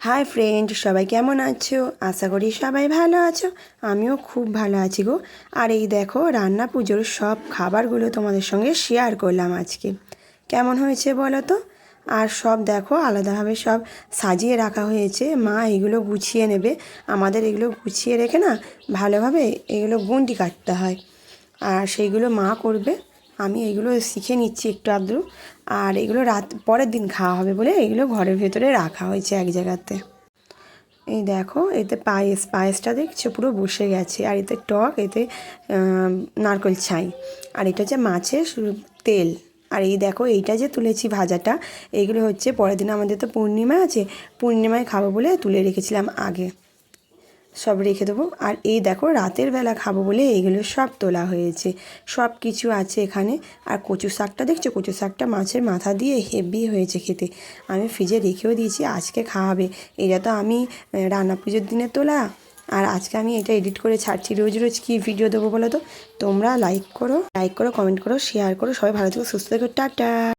Hi friend সবাই কেমন আছো? আশা করি সবাই ভালো আছো। আমিও খুব ভালো আছি গো। আর এই দেখো, রান্না পুজোর সব খাবারগুলো তোমাদের সঙ্গে শেয়ার করলাম আজকে। কেমন হয়েছে বলো তো? আর সব দেখো, আলাদাভাবে সব সাজিয়ে রাখা হয়েছে। মা এগুলো গুছিয়ে নেবে। আমাদের এগুলো গুছিয়ে রেখে না, ভালোভাবে এগুলো গুন্ডি কাটতে হয়। আর সেইগুলো মা করবে। আমি এগুলো শিখে নিচ্ছি একটু আধটু। আর এগুলো রাত, পরের দিন খাওয়া হবে বলে এগুলো ঘরের ভেতরে রাখা হয়েছে এক জায়গাতে। এই দেখো, এতে পায়েস, পায়েসটা দেখছ পুরো বসে গেছে। আর এতে টক, এতে নারকেল ছাই। আর এটা হচ্ছে মাছের তেল। আর এই দেখো, এইটা যে তুলেছি ভাজাটা এইগুলো হচ্ছে পরের দিন আমাদের তো পূর্ণিমা আছে, পূর্ণিমায় খাব বলে তুলে রেখেছিলাম আগে। সব রেখে দেবো। আর এই দেখো রাতের বেলা খাব বলে এইগুলো সব তোলা হয়েছে। সব কিছু আছে এখানে। আর কচু শাকটা দেখছ? কচু শাকটা মাছের মাথা দিয়ে হেভি হয়েছে খেতে। আমি ফ্রিজে রেখেও দিয়েছি, আজকে খাওয়াবে। এটা তো আমি রান্না পুজোর দিনে তোলা। আর আজকে আমি এটা এডিট করে ছাড়ছি। রোজ রোজ কী ভিডিও দেবো বলো তো? তোমরা লাইক করো লাইক করো কমেন্ট করো শেয়ার করো। সবাই ভালো থেকো, সুস্থ থেকো, টাটা।